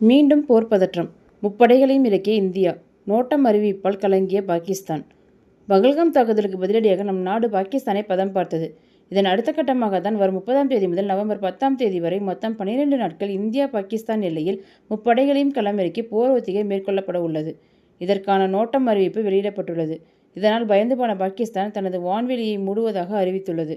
மீண்டும் போர் பதற்றம். முப்படைகளையும் இறக்கிய இந்தியா. நோட்டம் அறிவிப்பால் கலங்கிய பாகிஸ்தான். பகல்காம் தாக்குதலுக்கு பதிலடியாக நம் நாடு பாகிஸ்தானை பதம் பார்த்தது. இதன் அடுத்த கட்டமாக தான் வரும் முப்பதாம் தேதி முதல் நவம்பர் பத்தாம் தேதி வரை மொத்தம் பன்னிரெண்டு நாட்கள் இந்தியா பாகிஸ்தான் எல்லையில் முப்படைகளையும் களமிறக்கி போர் ஒத்திகை மேற்கொள்ளப்பட உள்ளது. இதற்கான நோட்டம் அறிவிப்பு வெளியிடப்பட்டுள்ளது. இதனால் பயந்து போன பாகிஸ்தான் தனது வான்வெளியை மூடுவதாக அறிவித்துள்ளது.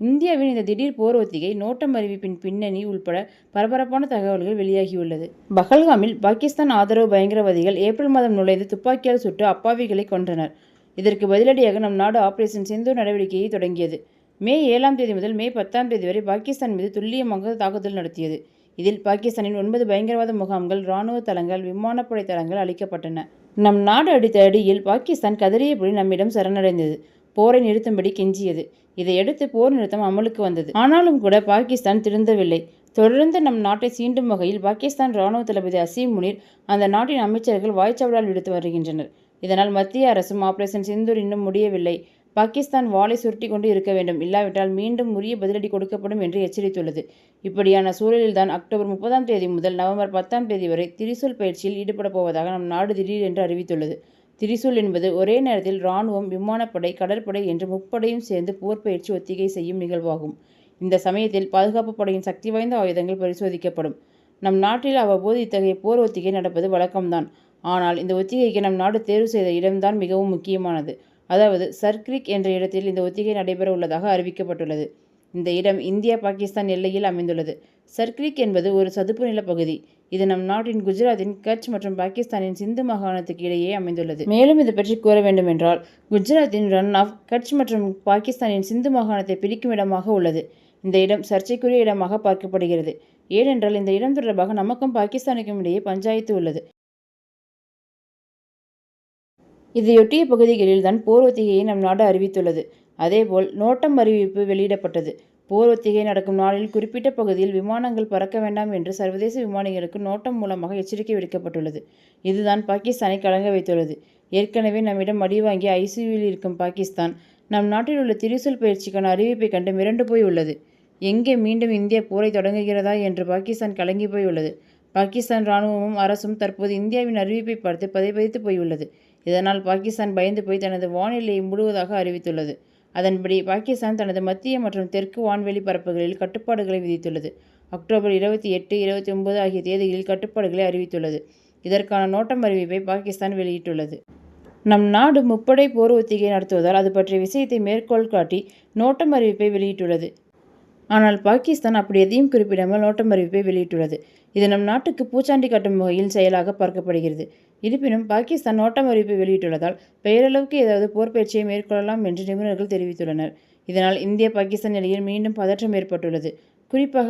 இந்தியாவின் இந்த திடீர் போர் ஒத்திகை நோட்டம் அறிவிப்பின் பின்னணி உள்பட பரபரப்பான தகவல்கள் வெளியாகியுள்ளது. பஹல்காமில் பாகிஸ்தான் ஆதரவு பயங்கரவாதிகள் ஏப்ரல் மாதம் நுழைந்து துப்பாக்கியால் சுட்டு அப்பாவிகளை கொன்றனர். இதற்கு பதிலடியாக நம் நாடு ஆபரேஷன் சிந்து நடவடிக்கையை தொடங்கியது. மே ஏழாம் தேதி முதல் மே பத்தாம் தேதி வரை பாகிஸ்தான் மீது துல்லியமாக தாக்குதல் நடத்தியது. இதில் பாகிஸ்தானின் ஒன்பது பயங்கரவாத முகாம்கள் இராணுவ தளங்கள் விமானப்படை தளங்கள் அளிக்கப்பட்டன. நம் நாடு அடித்த அடியில் பாகிஸ்தான் கதறியபடி நம்மிடம் சரணடைந்தது. போரை நிறுத்தும்படி கெஞ்சியது. இதையடுத்து போர் நிறுத்தம் அமலுக்கு வந்தது. ஆனாலும் கூட பாகிஸ்தான் திருந்தவில்லை. தொடர்ந்து நம் நாட்டை சீண்டும் வகையில் பாகிஸ்தான் ராணுவ தளபதி அசீம் முனிர் அந்த நாட்டின் அமைச்சர்கள் வாய்ச்சவடால் விடுத்து வருகின்றனர். இதனால் மத்திய அரசும் ஆபரேஷன் சிந்தூர் இன்னும் முடியவில்லை. பாகிஸ்தான் வாளை சுருட்டி கொண்டு இருக்க வேண்டும். இல்லாவிட்டால் மீண்டும் உரிய பதிலடி கொடுக்கப்படும் என்று எச்சரித்துள்ளது. இப்படியான சூழலில்தான் அக்டோபர் முப்பதாம் தேதி முதல் நவம்பர் பத்தாம் தேதி வரை திரிசூல் பயிற்சியில் ஈடுபடப் போவதாக நம் நாடு திடீரென்று அறிவித்துள்ளது. திரிசூல் என்பது ஒரே நேரத்தில் இராணுவம் விமானப்படை கடற்படை என்று முப்படையும் சேர்ந்து போர் பயிற்சி ஒத்திகை செய்யும் நிகழ்வாகும். இந்த சமயத்தில் பாதுகாப்பு படையின் சக்தி வாய்ந்த ஆயுதங்கள் பரிசோதிக்கப்படும். நம் நாட்டில் அவ்வப்போது இத்தகைய போர் ஒத்திகை நடப்பது வழக்கம்தான். ஆனால் இந்த ஒத்திகைக்கு நம் நாடு தேர்வு செய்த இடம்தான் மிகவும் முக்கியமானது. அதாவது சர்க்ரிக் என்ற இடத்தில் இந்த ஒத்திகை நடைபெற உள்ளதாக அறிவிக்கப்பட்டுள்ளது. இந்த இடம் இந்தியா பாகிஸ்தான் எல்லையில் அமைந்துள்ளது. சர்க்ரிக் என்பது ஒரு சதுப்பு நிலப்பகுதி இது நம் நாட்டின் குஜராத்தின் கட்ச் மற்றும் பாகிஸ்தானின் சிந்து மாகாணத்துக்கு இடையே அமைந்துள்ளது. மேலும் இது பற்றி கூற வேண்டுமென்றால் குஜராத்தின் ரன் ஆஃப் கட்ச் மற்றும் பாகிஸ்தானின் சிந்து மாகாணத்தை பிரிக்கும் இடமாக உள்ளது. இந்த இடம் சர்ச்சைக்குரிய இடமாக பார்க்கப்படுகிறது. ஏனென்றால் இந்த இடம் தொடர்பாக நமக்கும் பாகிஸ்தானுக்கும் இடையே பஞ்சாயத்து உள்ளது. இதையொட்டிய பகுதிகளில் தான் போர் ஒத்திகையை நம் நாடு அறிவித்துள்ளது. அதேபோல் நோட்டம் அறிவிப்பு வெளியிடப்பட்டது. போர் ஒத்திகை நடக்கும் நாளில் குறிப்பிட்ட பகுதியில் விமானங்கள் பறக்க வேண்டாம் என்று சர்வதேச விமானிகளுக்கு நோட்டம் மூலமாக எச்சரிக்கை விடுக்கப்பட்டுள்ளது. இதுதான் பாகிஸ்தானை கலங்க வைத்துள்ளது. ஏற்கனவே நம்மிடம் அடிவாங்கி ஐசியூவில் இருக்கும் பாகிஸ்தான் நம் நாட்டில் உள்ள திரிசூல் பயிற்சிக்கான அறிவிப்பை கண்டு மிரண்டு போய் உள்ளது. எங்கே மீண்டும் இந்தியா போரை தொடங்குகிறதா என்று பாகிஸ்தான் கலங்கி போய் உள்ளது. பாகிஸ்தான் இராணுவமும் அரசும் தற்போது இந்தியாவின் அறிவிப்பை பார்த்து பதைபதைத்து போயுள்ளது இதனால் பாகிஸ்தான் பயந்து போய் தனது வானிலையை மூடுவதாக அறிவித்துள்ளது. அதன்படி பாகிஸ்தான் தனது மத்திய மற்றும் தெற்கு வான்வெளி பரப்புகளில் கட்டுப்பாடுகளை விதித்துள்ளது. அக்டோபர் இருபத்தி எட்டு இருபத்தி ஒன்பது ஆகிய தேதிகளில் கட்டுப்பாடுகளை அறிவித்துள்ளது. இதற்கான நோட்டம் அறிவிப்பை பாகிஸ்தான் வெளியிட்டுள்ளது. நம் நாடு முப்படை போர் ஒத்திகை நடத்துவதால் அது பற்றிய விஷயத்தை மேற்கோள் காட்டி நோட்டம் அறிவிப்பை வெளியிட்டுள்ளது. ஆனால் பாகிஸ்தான் அப்படி எதையும் குறிப்பிடாமல் நோட்டம் அறிவிப்பை வெளியிட்டுள்ளது. இது நம் நாட்டுக்கு பூச்சாண்டி காட்டும் வகையில் செயலாக பார்க்கப்படுகிறது. இருப்பினும் பாகிஸ்தான் நோட்டம் அறிவிப்பை வெளியிட்டுள்ளதால் பெயரளவுக்கு ஏதாவது போர் பயிற்சியை மேற்கொள்ளலாம் என்று நிபுணர்கள் தெரிவித்துள்ளனர். இதனால் இந்திய பாகிஸ்தான் நிலையில் மீண்டும் பதற்றம் ஏற்பட்டுள்ளது. குறிப்பாக